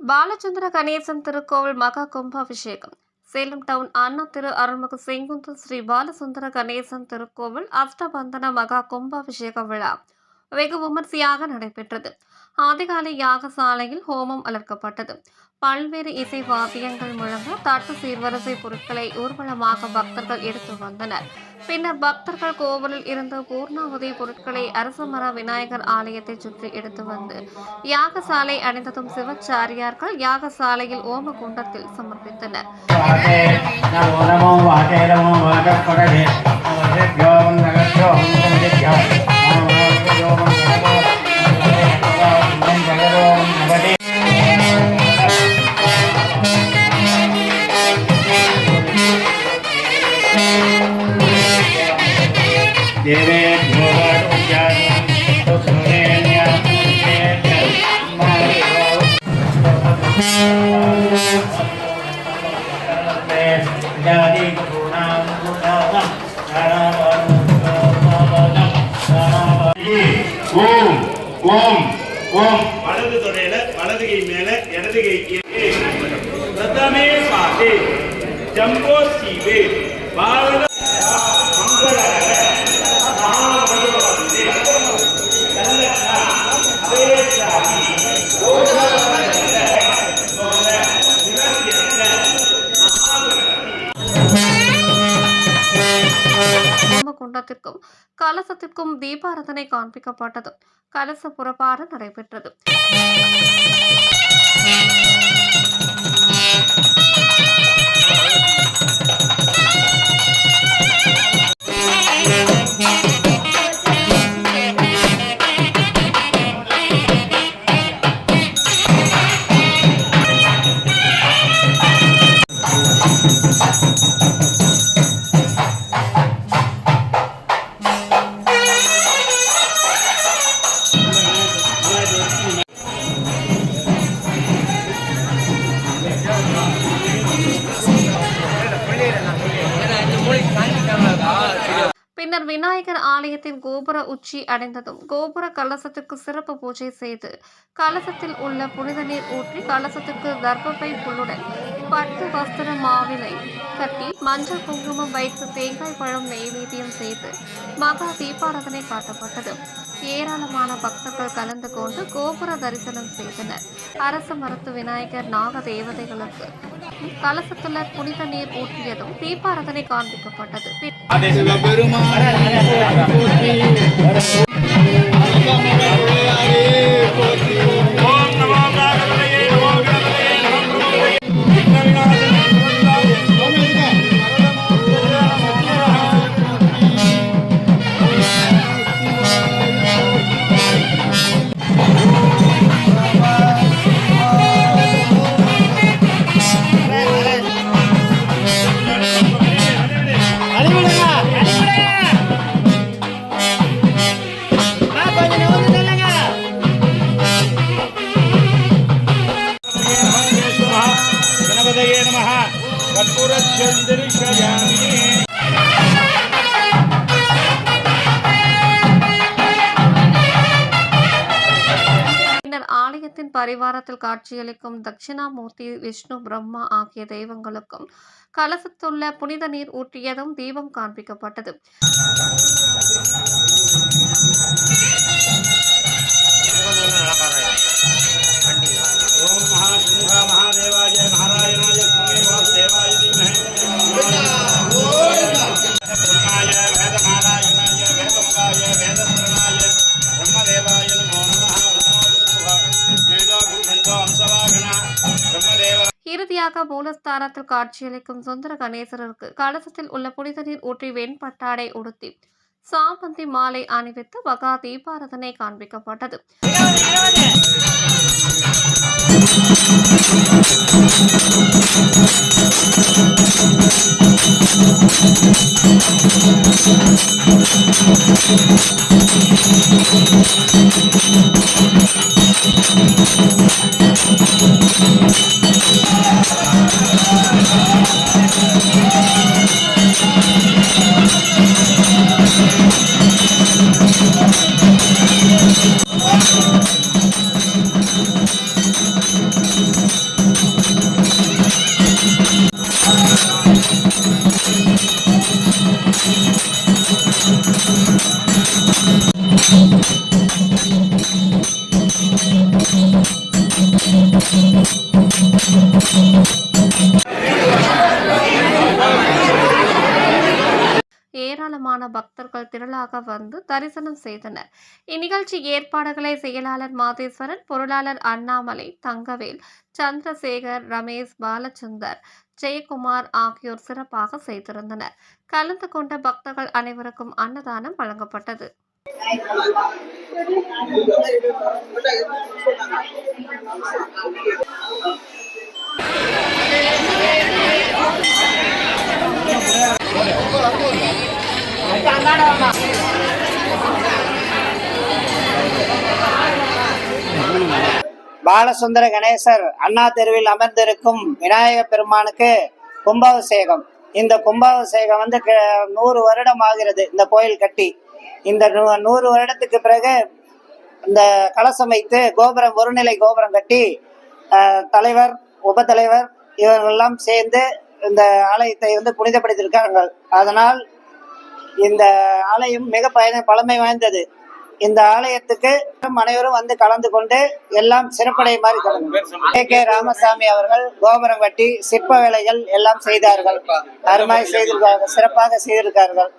பாலச்சந்திர கணேசன் திருக்கோவில் மகா கும்பாபிஷேகம். சேலம் டவுன் அண்ணா திரு அருள்மிகு செங்குந்தல் ஸ்ரீ பாலசுந்தர கணேசன் திருக்கோவில் அஷ்டபந்தன மகா கும்பாபிஷேக விழா வெகு விமர்சையாக நடைபெற்றது. அதிகாலை யாகசாலையில் ஹோமம் வளர்க்கப்பட்டது பல்வேறு இசை வாத்தியங்கள் முழங்க தட்டு சீர்வரிசை பொருட்களை ஊர்வலமாக பக்தர்கள் எடுத்து வந்தனர். பின்னர் பக்தர்கள் கோவிலில் இருந்த பூர்ணாவதி பொருட்களை அரசமர விநாயகர் ஆலயத்தை சுற்றி எடுத்து வந்து யாகசாலை அடைந்ததும் சிவச்சாரியார்கள் யாகசாலையில் ஓம குண்டத்தில் சமர்ப்பித்தனர் ஓம் ஓம் ஓம் வலது தொடையில வலது கை மேல இடது கை கீழே பிரதமே பாதே ஜம்போ சீவே பாரத குண்டத்திற்கும் கலசத்திற்கும் தீபாரதனை காண்பிக்கப்பட்டது. கலச புறப்பாடு நடைபெற்றது. பின்னர் விநாயகர் ஆலயத்தின் கோபுர உச்சி அடைந்ததும் கோபுர கலசத்துக்கு சிறப்பு பூஜை செய்து கலசத்தில் உள்ள புனித நீர் ஊற்றி கலசத்துக்கு தர்ப்பப்பை புல்லுடன் பட்டு வஸ்திர மாவிலை கட்டி மஞ்சள் குங்குமம் வைத்து தேங்காய் பழம் நெய்வேத்தியம் செய்து மகா தீபாரதனை காட்டப்பட்டது. ஏராளமான பக்தர்கள் கலந்து கொண்டு கோபுர தரிசனம் செய்தனர். அரச மரத்து விநாயகர் நாக தேவதைகளுக்கு கலசத்துல புனித நீர் ஊற்றியதும் தீபாரதனை காண்பிக்கப்பட்டது. கற்பூரச்சந்திரிஷயாமி பின்னர் ஆலயத்தின் பரிவாரத்தில் காட்சியளிக்கும் தட்சிணாமூர்த்தி விஷ்ணு பிரம்மா ஆகிய தெய்வங்களுக்கும் கலசத்துள்ள புனித நீர் ஊற்றியதும் தீபம் காண்பிக்கப்பட்டது. புதிதாக மூலஸ்தானத்தில் காட்சியளிக்கும் சுந்தர கணேசருக்கு கலசத்தில் உள்ள புனித நீர் ஊற்றி வெண்பட்டாடை உடுத்தி சாமந்தி மாலை அணிவித்து மகா தீபாரதனை காண்பிக்கப்பட்டது லட்சக்கணக்கான பக்தர்கள் திரளாக வந்து தரிசனம் செய்தனர். இந்நிகழ்ச்சி ஏற்பாடுகளை செயலாளர் மாதேஸ்வரன் பொருளாளர் அண்ணாமலை தங்கவேல் சந்திரசேகர் ரமேஷ் பாலச்சந்தர் ஜெயக்குமார் ஆகியோர் சிறப்பாக செய்திருந்தனர். கலந்து கொண்ட பக்தர்கள் அனைவருக்கும் அன்னதானம் வழங்கப்பட்டது. பாலசுந்தர கணேசர் அண்ணா தெருவில் அமர்ந்திருக்கும் விநாயக பெருமானுக்கு கும்பாபிஷேகம். இந்த கும்பாபிஷேகம் வந்து க- நூறு வருடம் ஆகிறது இந்த கோயில் கட்டி. இந்த நூ- நூறு வருடத்துக்கு பிறகு இந்த கலசம் வைத்து கோபுரம் ஒருநிலை கோபுரம் கட்டி தலைவர் உப தலைவர் இவர்கள்லாம் சேர்ந்து இந்த ஆலயத்தை வந்து புனிதப்படுத்தியிருக்கார்கள் அதனால் இந்த ஆலயம் மிக பயன பழமை வாய்ந்தது. இந்த ஆலயத்துக்கு அனைவரும் வந்து கலந்து கொண்டு எல்லாம் சிறப்படையுமாறு கலந்து கே. கே. ராமசாமி அவர்கள் கோபுரம் கட்டி சிற்ப வேலைகள் எல்லாம் செய்தார்கள். அருமாய் செய்திருக்கார்கள் சிறப்பாக செய்திருக்கார்கள்.